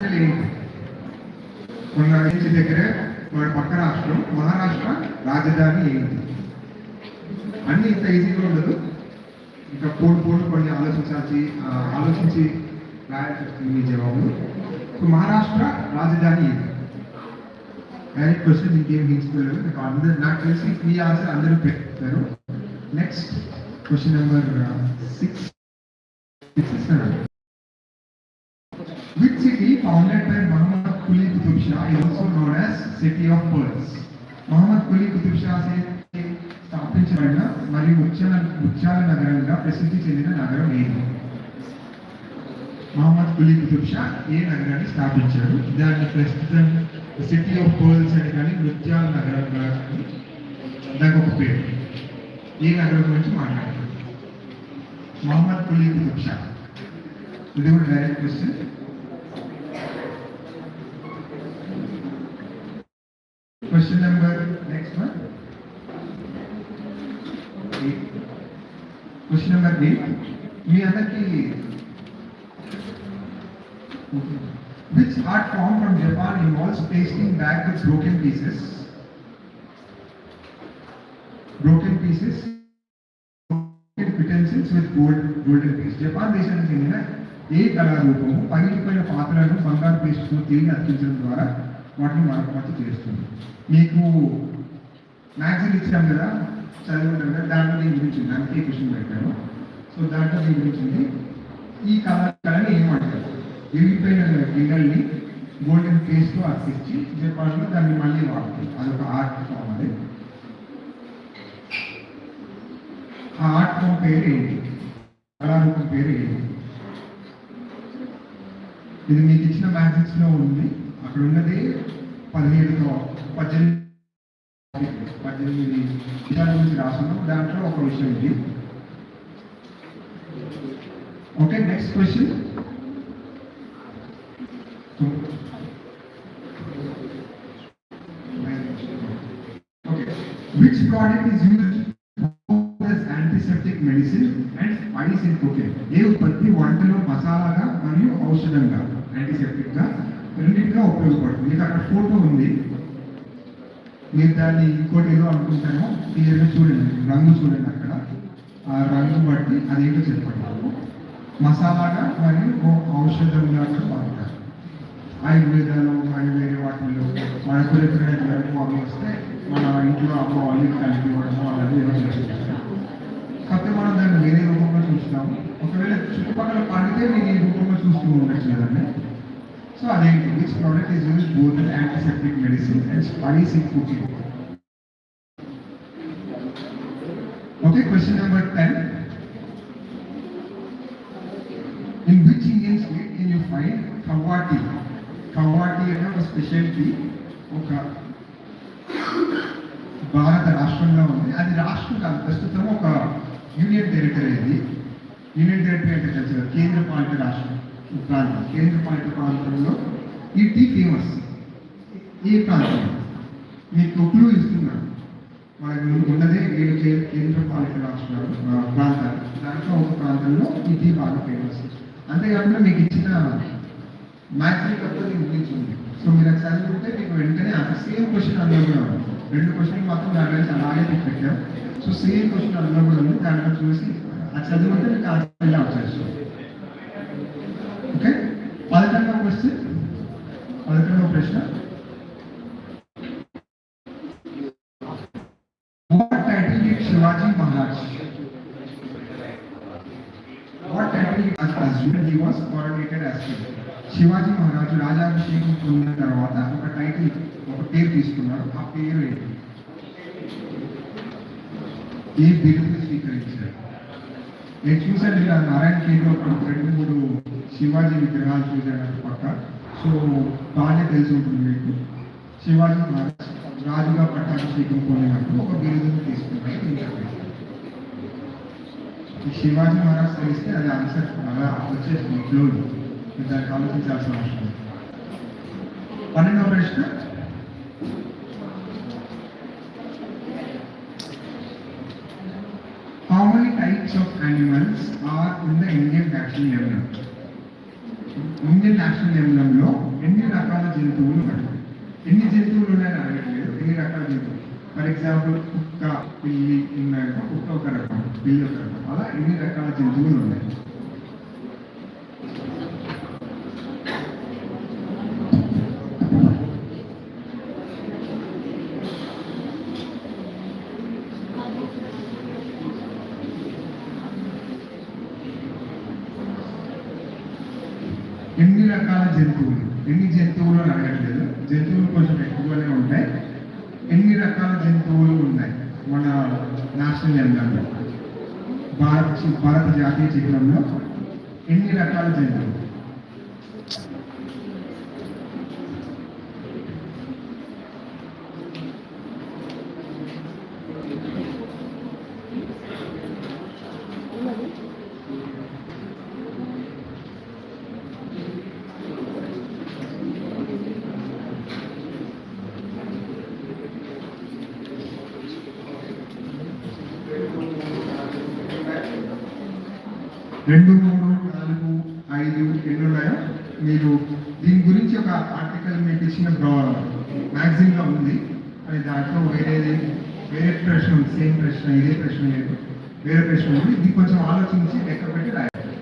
ఏంటి మొన్న నుంచి దగ్గర పక్క రాష్ట్రం మహారాష్ట్ర రాజధాని ఏంటి అన్ని ఇంత ఈజీగా ఉండదు. ఇంకా పోటు పోటు కొన్ని ఆలోచించాల్సి ఆలోచించి రాయాల్సి వస్తుంది మీ జవాబు సో మహారాష్ట్ర రాజధాని ఏంటి డైరెక్ట్ క్వశ్చన్ ఇంకేం తీసుకోలేదు నాకు అందరు నాకు తెలిసి మీ ఆన్సర్ అందరూ పెట్టారు next question number six six Which founded by Muhammad Quli Qutub Shah is also known as City of Pearls? Muhammad Quli Qutb Shah చే స్థాపించబడిన మరియు ముత్యాల ముత్యాల నగరంగా ప్రసిద్ధి చెందిన నగరం ఏది? మహమ్మద్ కులీ కుతుబ్ షా ఏ నగరాన్ని స్థాపించాడు దాన్ని ప్రస్తుతం సిటీ ఆఫ్ పర్ల్స్ అని కానీ ముత్యాల నగరంగా కానీ దానికి ఒక పేరు. ఏ నగరం గురించి మాట్లాడుతున్నాడు మహమ్మద్ కులీ కుతుబ్ షా ఇది కూడా direct question Question number, next one. Eight. Question number eight. మీ అందరికి Which art form from Japan involves pasting back its broken pieces? Broken pieces utensils with gold golden piece. Japan దేశానికి చెందిన ఏ కళారూపము పగిలిపోయిన పాత్రలను బంగారు పేస్ట్తో తిరిగి అతికించడం ద్వారా వాటిని మరమ్మతు చేస్తుంది. మీకు మ్యాగజైన్ ఇచ్చాం కదా చదివినాం దాంట్లో దీని గురించి ఉంది. క్వశ్చన్ పెట్టాను. సో దాంట్లో దీని గురించి ఈ కళ ఏమంటారు విరిగిపోయిన గిన్నెల్ని గోల్డెన్ పేస్ట్తో అతికించి జపాన్లో దాన్ని మళ్ళీ వాడుతుంది అదొక ఆర్ట్ ఫామ్ అది. ఆ ఆర్ట్ ఫామ్ పేరు ఏంటి? కళారూపం పేరు ఏంటి? ఇది మీకు ఇచ్చిన మ్యాజిక్స్లో ఉంది. ఉన్నది పదిహేడు పద్దెనిమిది పద్దెనిమిది విషయాల గురించి రాసున్నాం దాంట్లో ఒక విషయం ఇది. Okay next question Okay. Which product is used as antiseptic medicine and spice in cooking? ఏ ఉత్పత్తి వంటలో మసాలాగా మరియు ఔషధంగా? యాంటీసెప్టిక్గా. రెండింటిగా ఉపయోగపడుతుంది. మీకు అక్కడ ఫోటో ఉంది. మీరు దాన్ని ఇంకోటి ఏదో అనుకుంటాను. క్లియర్గా చూడండి. రంగు చూడండి అక్కడ. ఆ రంగు బట్టి అదేంటో చెప్పండి. మసాలాగా మరియు ఔషధంగా వాడతారు. ఆయుర్వేదాలు మరియు వేరే వాటిల్లో మన ఎప్పుడైనా అవి వస్తే మన ఇంట్లో అమ్మ ఆయిల్ కలిపి ఇవ్వడము అలాగే చేస్తుంటారు కాకపోతే మనం దాన్ని వేరే రూపంలో చూస్తాము. ఒకవేళ చుట్టుపక్కల పండితే మీరు ఈ రూపంలో చూస్తూ ఉండొచ్చు కదండి. సో అదేంటి which product is use both antiseptic medicine and spice in cooking okay question number ten In which Indian state can you find Kawati? Kawati అనే ఒక స్పెషల్ టీ ఒక భారత రాష్ట్రంలో ఉంది అది రాష్ట్రం కాదు ప్రస్తుతం ఒక యూనియన్ టెరిటరీ ఇది యూనియన్ టెరిటరీ అంటే తెలుసు కదా కేంద్ర పాలిత రాష్ట్రం ప్రాంతం కేంద్రపాలిత ప్రాంతంలో ఇది ఫేమస్. ఈ ప్రాంతం. మీకు క్లూ ఇస్తున్నారు. మనకు ఉన్నదే ఏడు కేంద్రపాలిత కేంద్ర రాష్ట్రాలు ప్రాంతాలు. దాంట్లో ఒక ప్రాంతంలో ఇది బాగా ఫేమస్. అంతేకాకుండా మీకు ఇచ్చిన మ్యాథ్స్ కప్పు ముగించింది ఉంది సో మీరు అది చదువుకుంటే మీకు వెంటనే సేమ్ క్వశ్చన్ అందులో కూడా రెండు క్వశ్చన్ మాత్రం దాని అలాగే పెట్టాం సో సేమ్ క్వశ్చన్ అందులో కూడా ఉంది. దాంట్లో చూసి అది చదువుకుంటే మీకు ఆన్సర్ వచ్చేస్తుంది. పదకొండవ క్వశ్చన్ పదకొండవ ప్రశ్న What title did Shivaji Maharaj? What title did as assumed he was coronated as king? Shivaji మహారాజు రాజాభిషేకం పొందిన తర్వాత ఒక టైటిల్ ఒక పేరు తీసుకున్నారు. ఆ పేరు ఏంటి ఏ బిరుదు స్వీకరించారు నేను చూశాను ఇలా నారాయణ ఖేడ్లో ఒక రెండు మూడు శివాజీ విగ్రహాలు చూశాను అటు పక్క. సో బాగానే తెలిసి ఉంటుంది మీకు. శివాజీ మహారాజ్ రాజుగా పట్టాభిషేకం పొందినప్పుడు ఒక బిరుదును తీసుకున్నాడు. శివాజీ మహారాజ్ తెలిస్తే అది ఆన్సర్ అలా వచ్చేస్తుంది. ఫ్లో దానికి ఆలోచించాల్సిన అవసరం పన్నెండవ ప్రశ్న types of animals are in the Indian taxonomy? Indian national ఎంబ్లంలో ఎన్ని రకాల జంతువులు ఉన్నాయి? ఎన్ని జంతువులు ఉన్నాయని అడగట్లేదు ఎన్ని రకాల జంతువులు? ఫర్ ఎగ్జాంపుల్ కుక్క పిల్లి ఉన్నాయి కుక్క ఒక రకం పిల్లి ఒక రకం. అలా ఎన్ని రకాల జంతువులు ఉన్నాయి ఎన్ని రకాల జంతువులు ఎన్ని జంతువులు అని అడగట్లేదు జంతువులు కొంచెం ఎక్కువగానే ఉంటాయి ఎన్ని రకాల జంతువులు ఉన్నాయి మన నేషనల్ ఎంబ్లంలో భారత భారత జాతీయ చిహ్నంలో ఎన్ని రకాల జెండాలు రెండు మూడు నాలుగు ఐదు ఎన్ని ఉన్నాయో మీరు దీని గురించి ఒక ఆర్టికల్ మీకు ఇచ్చిన మ్యాగజైన్లో ఉంది. అది దాంట్లో వేరేది వేరే ప్రశ్న ఉంది. సేమ్ ప్రశ్న ఇదే ప్రశ్న లేదు. వేరే ప్రశ్న ఉంది. ఇది కొంచెం ఆలోచించి లెక్క పెట్టి రాయాలి.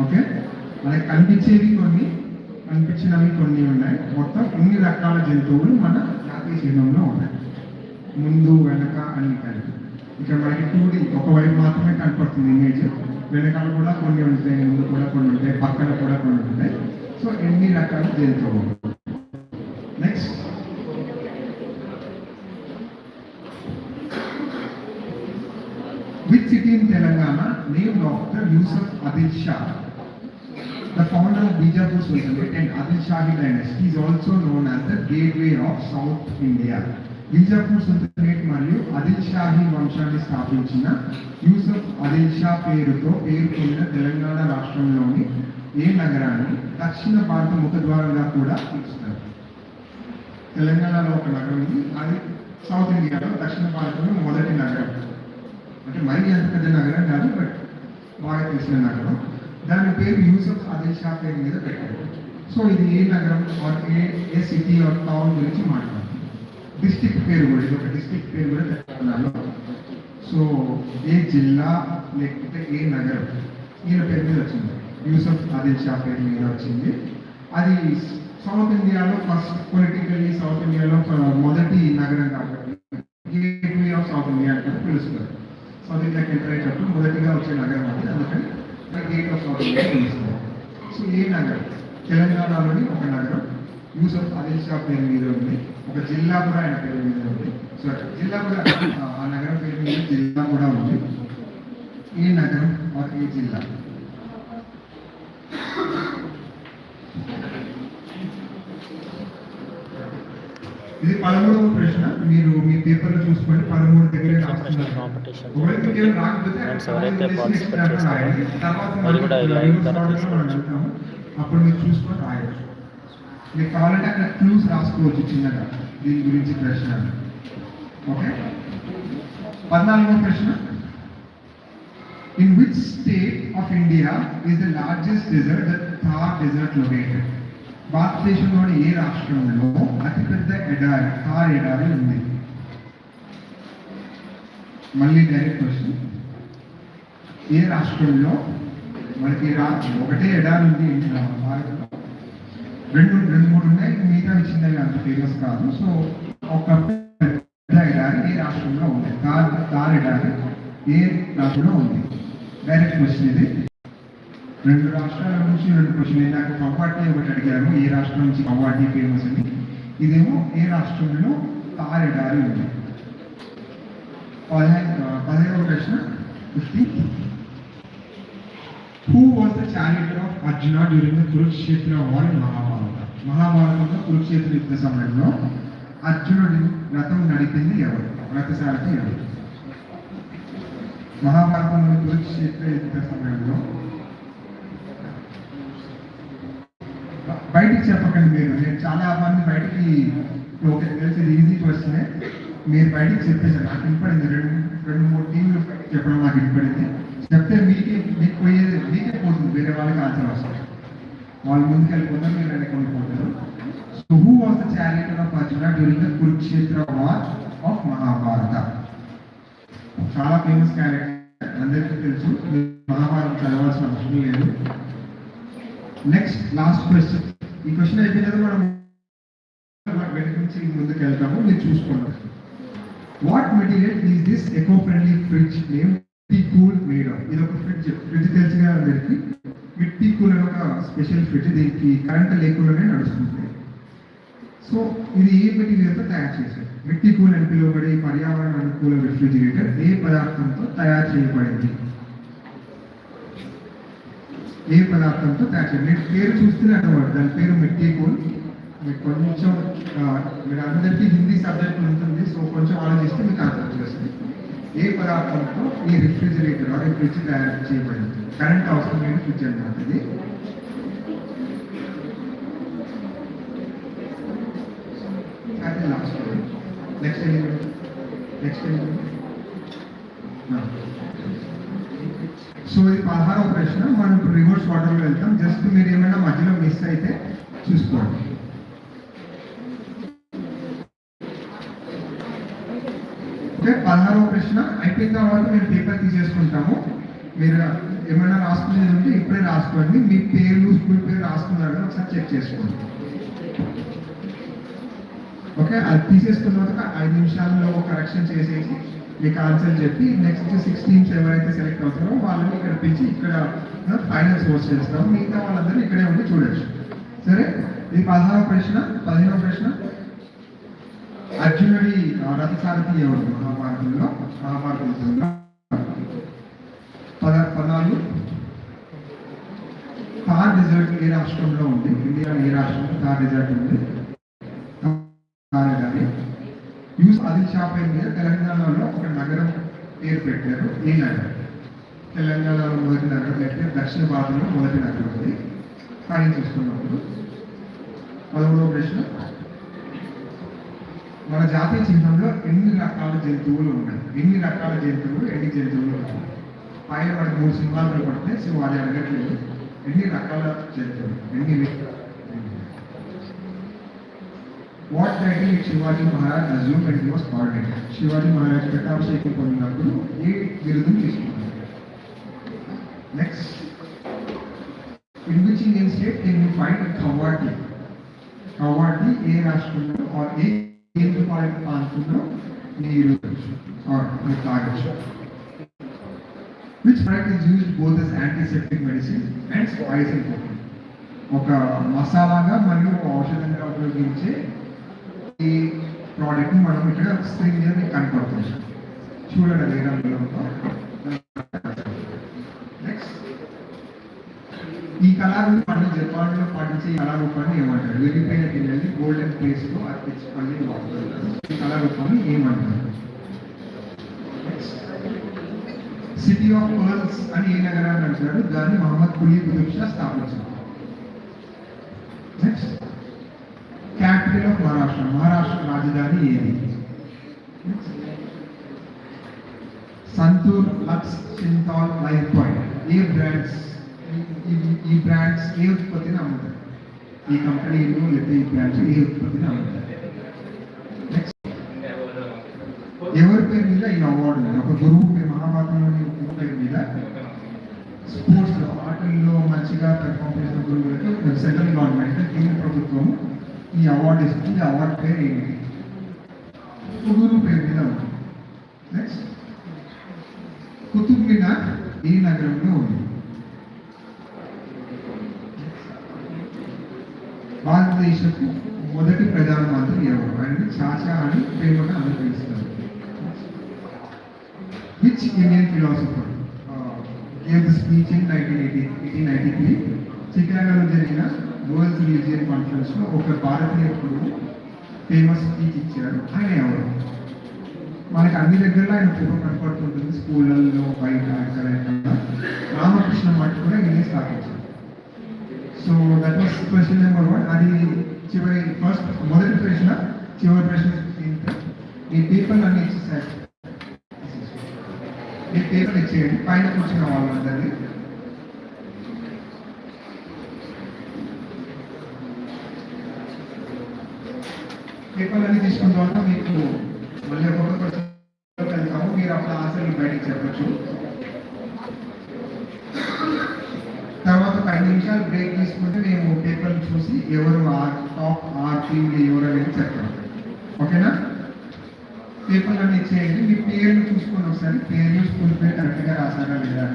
ఓకే? మనకి కనిపించేవి కొన్ని కనిపించినవి కొన్ని ఉన్నాయి. మొత్తం ఇన్ని రకాల జంతువులు మన జాతీయ చిహ్నంలో ఉన్నాయి. ముందు వెనక అని కలిపి ఇక్కడ మనకి టూడి ఒకవైపు మాత్రమే కనపడుతుంది ఇమేజ్ వెనకాల కూడా కొన్ని ఉంటాయి ముందు కూడా కొన్ని ఉంటాయి పక్కన కూడా కొన్ని ఉంటాయి. సో ఎన్ని రకాల జంతువులు next which city in Telangana name after Yusuf Adil Shah The founder of Bijapur Sultanate and Adil Shahi dynasty is also known as the gateway of South India. Bijapur sultanate మరియు అదిల్ షాహీ వంశాన్ని స్థాపించిన యూసఫ్ అదిల్ షా పేరుతో పేరు పొందిన తెలంగాణ రాష్ట్రంలోని ఏ నగరాన్ని దక్షిణ భారత ముఖద్వారంగా కూడా పిలుస్తారు. తెలంగాణలో ఒక నగరం ఉంది అది సౌత్ ఇండియాలో దక్షిణ భారతంలో మొదటి నగరం. అంటే మరీ అంత పెద్ద నగరం కాదు బట్ బాగా తెలిసిన నగరం. దాని పేరు యూసఫ్ ఆదిల్ షా పేరు మీద పెట్టారు. సో ఇది ఏ నగరం or a a city or town గురించి మాట్లాడుతుంది డిస్ట్రిక్ట్ పేరు కూడా ఇది ఒక డిస్ట్రిక్ట్ పేరు కూడా తెలంగాణలో. సో ఏ జిల్లా లేకపోతే ఏ నగరం? ఈయన పేరు మీద వచ్చింది. యూసఫ్ ఆదిల్ షా పేరు మీద వచ్చింది. అది సౌత్ ఇండియాలో ఫస్ట్ పొలిటికల్లీ సౌత్ ఇండియాలో ఒక మొదటి నగరం కాబట్టి గేట్వే ఆఫ్ సౌత్ ఇండియా అంటే పిలుస్తారు. ఎంటర్ అయ్యేటప్పుడు మొదటిగా వచ్చే నగరం అది. అందుకని గేట్ ఆఫ్ సౌత్ ఇండియా పిలుస్తారు సో ఏ నగరం తెలంగాణలోని ఒక నగరం యూసఫ్ ఆదిల్ షా పేరు మీద ఉంది. ఒక జిల్లా కూడా ఆయన పేరు మీద ఉంది. సో జిల్లా కూడా ఆ, నగరం పేరు మీద జిల్లా కూడా ఉంది. ఏ నగరం ఏ జిల్లా? ఇది పదమూడవ ప్రశ్న. మీరు మీ పేపర్లో చూసుకోండి. పదమూడు దగ్గర. అప్పుడు మీరు చూసుకొని రాయొచ్చు. మీకు కావాలంటే అక్కడ క్లూస్ రాసుకోవచ్చు చిన్నగా. దీని గురించి ప్రశ్న. ఓకే? పద్నాలుగో ప్రశ్న. In which state of India is the largest desert Thar desert located భారతదేశంలోని ఏ రాష్ట్రంలో అతిపెద్ద ఎడారి థార్ ఎడారి ఉంది? మళ్ళీ డైరెక్ట్ క్వశ్చన్ ఏ రాష్ట్రంలో మనకి రా ఒకటే ఎడారి ఉంది భారత్లో? రెండు రెండు మూడు ఉన్నాయి మిగతా చిన్నవి అంత ఫేమస్ కాదు. సో ఒక పెద్ద ఎడారి ఏ రాష్ట్రంలో ఉంది? తార్ తార్ ఎడారి ఏ రాష్ట్రంలో ఉంది? డైరెక్ట్ క్వశ్చన్ ఇది. రెండు రాష్ట్రాల నుంచి రెండు క్వశ్చన్ ఇందాక కవ్వాటి ఒకటి అడిగారు. ఏ రాష్ట్రం నుంచి కవ్వాటి ఫేమస్ అని? ఇదేమో ఏ రాష్ట్రంలో తార్ ఉంది. పదిహేను పదిహేనవ ప్రశ్న. Who was the charioteer of Arjuna during the Kurukshetra war in Mahabharata మహాభారతంలో కురుక్షేత్ర యుద్ధ సమయంలో అర్జునుడి రథం నడిపింది ఎవరు? రథసారథి ఎవరు? మహాభారతంలో కురుక్షేత్ర యుద్ధ సమయంలో బ- బయటికి చెప్పకండి మీరు. నేను చాలా మంది బయటికి ఓకే తెలిసి ఈజీ క్వశ్చనే మీరు బయటికి చెప్పేసారు నాకు వినపడింది. రెండు రెండు మూడు టీంలు చెప్పడం నాకు వినపడింది. చెప్తే మీకే మీకు పోయేది మీకే పోతుంది. వేరే వాళ్ళకి ఆన్సర్ వస్తుంది వాళ్ళు ముందుకు వెళ్ళిపోతే మీరు వెనక so who was the charioteer of Arjuna during the Kurukshetra war of Mahabharata చాలా ఫేమస్ క్యారెక్టర్ అందరికీ తెలుసు. మహాభారత మహాభారతం చదవాల్సిన అవసరం లేదు. నెక్స్ట్ లాస్ట్ క్వశ్చన్ ఈ క్వశ్చన్ అయిపోయిన మనం వెనక నుంచి ముందుకు వెళ్తాము మీరు చూసుకోండి. What material is this eco friendly fridge name T cool made of ఇది ఒక ఫ్రిడ్జ్ ఫ్రిడ్జ్ తెలుసుగా అందరికి? మిట్టి కూల్ అనే ఒక స్పెషల్ ఫ్రిడ్జ్ దీనికి కరెంట్ లేకుండానే నడుస్తుంది. సో ఇది ఏ మెటీరియల్తో తయారు చేశారు? మిట్టి కూల్ అని పిలువబడే పర్యావరణ అనుకూల రిఫ్రిజిరేటర్ ఏ పదార్థంతో తయారు చేయబడింది? ఏ పదార్థంతో తయారు చేయాలి మీరు పేరు చూస్తేనే అన్నమాట దాని పేరు మిట్టి కూల్ మీకు కొంచెం మీరు అందరికీ హిందీ సబ్జెక్ట్ ఉంటుంది సో కొంచెం ఆలోచిస్తే మీకు అర్థం చేస్తుంది ఏ పదార్థంతో ఈ రిఫ్రిజిరేటర్ ఆ ఫ్రిడ్జ్ తయారు చేయబడింది? కరెంట్ అవసరం లేని ఫ్రిడ్జ్ అన్నమాట ఇది. లాస్ట్ నెక్స్ట్ నెక్స్ట్ సో ఇది పదహారవ మనం ఇప్పుడు రివర్స్ ఆర్డర్లో వెళ్తాం. జస్ట్ మీరు ఏమైనా మధ్యలో మిస్ అయితే చూసుకోండి. ఓకే పదహారవ ప్రశ్న. అయిపోయిన తర్వాత మేము పేపర్ తీసేసుకుంటాము. మీరు ఏమైనా రాసుకునేది ఉంటే ఇప్పుడే రాసుకోండి. మీ పేరు స్కూల్ పేరు రాసుకున్నారు కదా ఒకసారి చెక్ చేసుకోండి. ఓకే అది తీసేసుకున్న తర్వాత ఐదు నిమిషాల్లో కరెక్షన్ చేసేసి మీకు ఆన్సర్ చెప్పి నెక్స్ట్ సిక్స్టీన్స్ ఎవరైతే సెలెక్ట్ అవుతారో వాళ్ళని ఇక్కడ పిలిచి ఇక్కడ ఫైనల్ సోర్స్ చేస్తాం. మిగతా వాళ్ళందరూ ఇక్కడే ఉండి చూడొచ్చు. సరే? ఇది పదహారవ ప్రశ్న పదిహేనవ ప్రశ్న. అర్జునుడి ఆ, రథసారథి ఎవరు? మహాభారతంలో? మహాభారతంలో. పద పదాలు థార్ డిజర్ట్ ఏ రాష్ట్రంలో ఉంది? ఇండియా ఏ రాష్ట్రంలో థార్ డిజర్ట్ ఉంది? కానీ యూస్ అది షా మీద తెలంగాణలో ఒక నగరం పేరు పెట్టారు ఈ నగరం. తెలంగాణలో మొదటి నగరం అయితే దక్షిణ భారతంలో మొదటి నగరం ఉంది. కానీ చూస్తున్నప్పుడు పదమూడవ ప్రశ్న. మన జాతీయ చిహ్నంలో ఎన్ని రకాల జంతువులు ఉన్నాయి? ఎన్ని రకాల జంతువులు ఎన్ని జంతువులు ఉన్నాయి? పైన మనకు మూడు సింహాలు పడితే సింహాలు అడగట్లేదు. ఎన్ని రకాల జంతువులు? ఎన్ని what title Shivaji Maharaj assume and was coordinator Shivaji Maharaj పట్టాభిషేకం పొందినప్పుడు ఏ బిరుదును తీసుకున్నారు next in which Indian state can you find కవాటి కవాటి ఏ రాష్ట్రంలో ఆర్ ఏ కేంద్రపాలిత ప్రాంతంలో మీరు ఆర్ మీరు తాగొచ్చు which product is used both as antiseptic medicine and spice and cooking ఒక మసాలాగా మరియు ఒక ఔషధంగా ఉపయోగించే ఈ ప్రోడక్ట్ని మనం ఇక్కడ స్క్రీన్ మీద మీకు కనపడుతుంది. చూడండి అది నెక్స్ట్ ఈ కళారూపం మనం జపాన్లో పాటించే కళారూపాన్ని ఏమంటారు? వెళ్ళిపోయిన పిల్లల్ని గోల్డెన్ ప్లేస్లో అర్పించి ఈ కళారూపాన్ని ఏమంటారు? సిటీ ఆఫ్ పర్ల్స్ అని ఏ నగరాన్ని అంటున్నాడు? దాన్ని మహమ్మద్ కులీ కుతుబ్ షా స్థాపించారు. Next capital of Maharashtra. Maharashtra రాజధాని ఏది? Santoor Lux Cinthol life point. ఏ బ్రాండ్స్? ఈ బ్రాండ్స్ ఏ ఉత్పత్తిని అమ్ముతారు ఈ కంపెనీలు లేదా ఈ బ్రాండ్స్ ఏ ఉత్పత్తిని అమ్ముతారు నెక్స్ట్ ఎవరి పేరు మీద? ఈ అవార్డు. ఒక గురువు పేరు మహాభారతంలోని గురువు పేరు మీద. స్పోర్ట్స్ ఆటల్లో మంచిగా పెర్ఫామ్ చేసిన గురువులకి సెంట్రల్ గవర్నమెంట్ కేంద్ర ప్రభుత్వం ఈ అవార్డు ఇస్తుంది ఈ అవార్డు పేరు ఏంటి? ఒక పేరు మీద ఉంది. నెక్స్ట్ కుతుబ్ మినార్ ఈ నగరంలో ఉంది. భారతదేశపు మొదటి ప్రధానమంత్రి ఎవరు? ఆయన చాచా అని ప్రేమగా అనుభవిస్తారు which Indian philosopher gave the speech in nineteen eighty eighteen ninety three చికాగోలో జరిగిన వరల్డ్ రిలీజియన్ కాన్ఫరెన్స్లో ఒక భారతీయ గురువు ఫేమస్ స్పీచ్ ఇచ్చారు. ఆయన ఎవరు? మనకి అన్ని దగ్గరలో ఆయన ఫోటో కనపడుతుంటుంది. స్కూళ్ళల్లో బయట ఎక్కడ రామకృష్ణ మఠ్ కూడా ఈయన స్థాపించారు. So that was question number one అది చివరి ఫస్ట్ మొదటి ప్రశ్న చివరి ప్రశ్న ఈ పేపర్లు అన్ని ఇచ్చేసారు ఈ పేపర్ ఇచ్చేయండి. పైన కూర్చున్న వాళ్ళందరినీ పేపర్లు అన్ని తీసుకున్న తర్వాత మీకు మళ్ళీ ఒక్కొక్క ప్రశ్న మీరు అప్పుడు ఆన్సర్లు బయటకు చెప్పచ్చు. తర్వాత పది నిమిషాలు బ్రేక్ తీసుకుంటే మేము పేపర్లు చూసి ఎవరు ఆ టాప్ ఆ టీంలు ఎవరు అనేది చెప్తాం ఓకేనా? పేపర్లు అన్ని ఇచ్చేయండి మీ పేర్లు చూసుకొని ఒకసారి. పేర్లు స్కూల్ పేరు కరెక్ట్గా రాసారా లేదా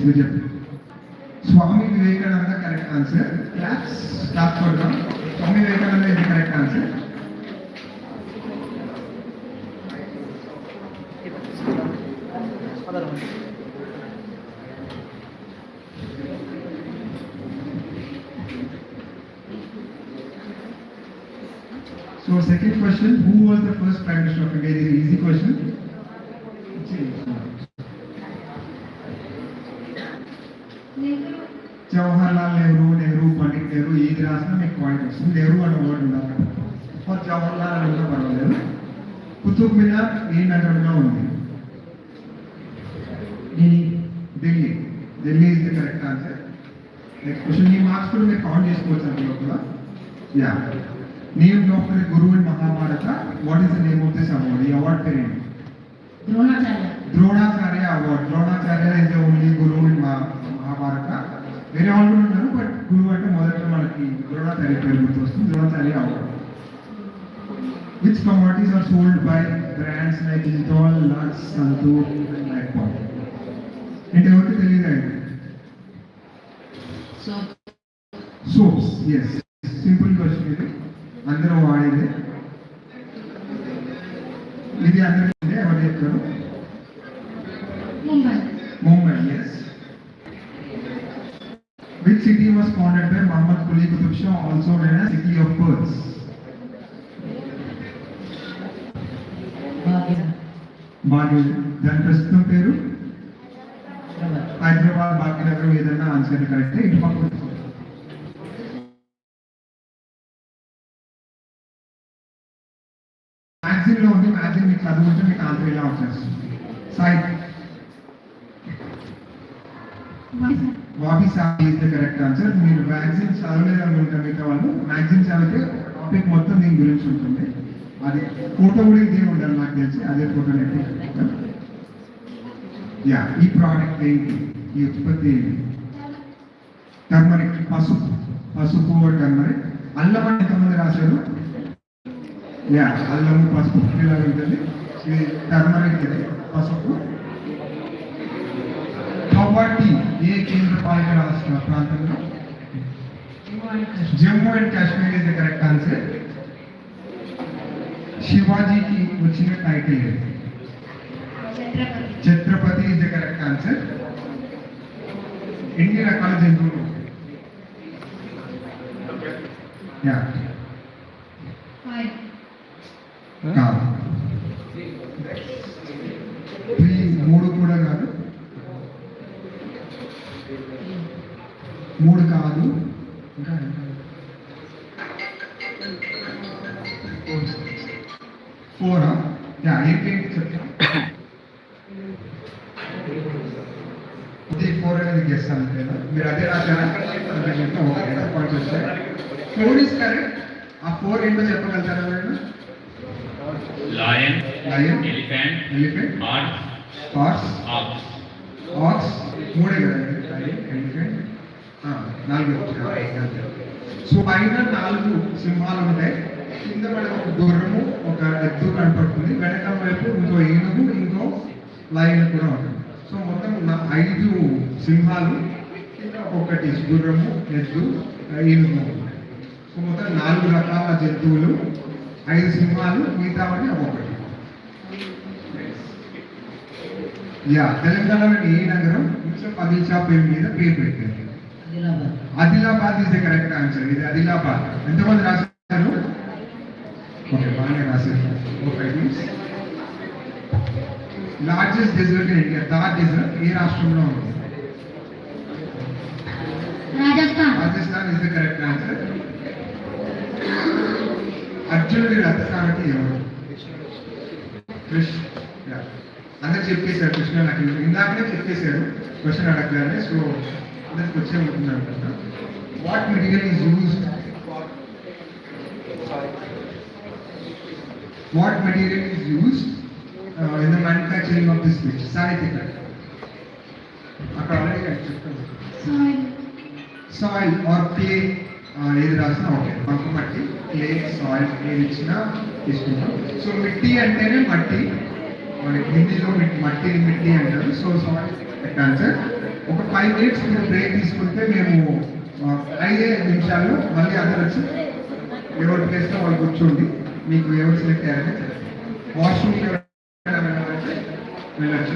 ఎస్ మీరు చెప్పండి Swami Vivekananda correct answer claps clap కొడదాం స్వామి వివేకానంద ఇది correct answer So second question, who was the first prime minister of India? This is easy question. రాసినా మీకు పాయింట్ వస్తుంది నెహ్రూ అనే వర్డ్ ఉండాలి ఫర్ జవహర్లాల్ అని ఉన్నా పర్వాలేదు కుతుబ్ మినార్ ఏ నగరంలో ఉంది Delhi Delhi Delhi is the correct answer next question ఈ మార్క్స్ కూడా మీరు కౌంట్ చేసుకోవచ్చు అందులో కూడా యా నేమ్ డాక్టర్ గురువు in Mahabharata what is the name of this award ఈ అవార్డ్ పేరు ఏంటి Dronacharya Dronacharya award Dronacharya is the only గురువు ఇన్ మహాభారత వేరే వాళ్ళు కూడా ఉన్నారు బట్ గురువు అంటే మొదట మనకి ద్రోణాచార్య పేరు గుర్తొస్తుంది Dronacharya award which commodities are sold by brands like లిటాల్ Lux Santoor like pot అంటే ఎవరికి తెలియదు so soaps yes simple question ఇది. అందరూ వాడేది. ఇది అందరికీ ఎవరు చెప్తారు Mumbai Mumbai yes which city was founded by Muhammad Quli Qutb Shah also known as city of pearls భాగ్యం భాగ్య దాని ప్రస్తుతం పేరు? హైదరాబాద్ భాగ్యనగరం ఏదైనా ఆన్సర్ కరెక్ట్? ఇటు పక్కన మ్యాగజైన్లో ఉంది మ్యాగ్జిన్ మీకు చదువుకుంటే మీకు ఆన్సర్ ఇలా వచ్చేస్తుంది? Sai. Bobby Sai is the correct answer మీరు మ్యాగ్జిన్ చదవలేదు అనుకుంటా మిగతా వాళ్ళు. మ్యాగ్జిన్ చదివితే టాపిక్ మొత్తం దీని గురించి ఉంటుంది. అది ఫోటో కూడా ఇదే ఉండాలి నాకు తెలిసి అదే ఫోటో నెట్టి యా ఈ ప్రోడక్ట్ ఏంటి? ఈ ఉత్పత్తి ఏంటి? టర్మరిక్ పసుపు పసుపు టర్మరిక్ అల్లం అని ఎంతమంది రాశారు? యా అల్లము పసుపు ఇలా ఉంటుంది. ఇది టర్మరిక్ ఇది పసుపు. కౌవాటి ఏ కేంద్ర పాలిత రాష్ట్ర ప్రాంతంలో? Jammu and Kashmir is the correct answer శివాజీకి వచ్చిన టైటిల్ ఏంటి Chhatrapati Chhatrapati is the correct answer ఎన్ని రకాల జంతువులు యా ఫైవ్ కాదు త్రీ మూడు కూడా కాదు. మూడు కాదు. ఇంకా గెస్ అంతేనా మీరు అదే రాశారా ఫోర్ ఇస్ కరెక్ట్ ఆ ఫోర్ ఏంటో చెప్పగలుగుతారా మీరు lion, Lion. elephant, elephant horse, horse ox. Ox మూడే కదా ఎలిఫెంట్ నాలుగు సో పైన నాలుగు సింహాలు ఉంటాయి. కింద మనకు ఒక గుర్రము ఒక ఎత్తు కనపడుతుంది. వెనక వైపు ఇంకో ఏనుగు ఇంకో లైన్ కూడా ఉంటుంది. సో మొత్తం నా- ఐదు సింహాలు ఒక్కొక్కటి గుర్రము ఎద్దు ఏనుగు సో మొత్తం నాలుగు రకాల జంతువులు ఐదు సింహాలు మిగతావన్నీ ఒక్కొక్కటి యా తెలంగాణలోని ఏ నగరం? పదిల్చా పేరు మీద పేరు పెట్టింది Adilabad. Is the correct answer ఇది ఆదిలాబాద్. ఎంతమంది రాశారు? ఓకే బాగానే రాశారు. Okay largest desert in India Thar desert ఏ రాష్ట్రంలో ఉంది Rajasthan Rajasthan is the correct answer అర్జునుడి రథసారథి ఎవరు కృష్ణ Yeah. అందరు చెప్పేశారు కృష్ణ నాకు ఇందాకనే చెప్పేశారు క్వశ్చన్ అడగగానే సో అందరికి వచ్చే ఉంటుంది అనుకుంటా what material is used what material is used in the manufacturing of this speech సాహిత్యక అక్కడ ఆల్రెడీ చెప్తాను సాయిల్ ఆర్ క్లే ఏది రాసినా ఓకే. బంక మట్టి క్లే సాయిల్ ఏది ఇచ్చినా తీసుకుంటాం సో మిట్టి అంటేనే మట్టి. మనకి హిందీలో మిట్- మట్టిని మిట్టి అంటారు. సో సాయిల్ ఆన్సర్ ఒక ఫైవ్ మినిట్స్ మీరు బ్రేక్ తీసుకుంటే మేము ఐదే నిమిషాల్లో మళ్ళీ అందరు వచ్చి ఎవరి ప్లేస్లో వాళ్ళు కూర్చోండి. మీకు ఎవరు సెలెక్ట్ అయ్యారని వాష్రూమ్ மீனாட்சி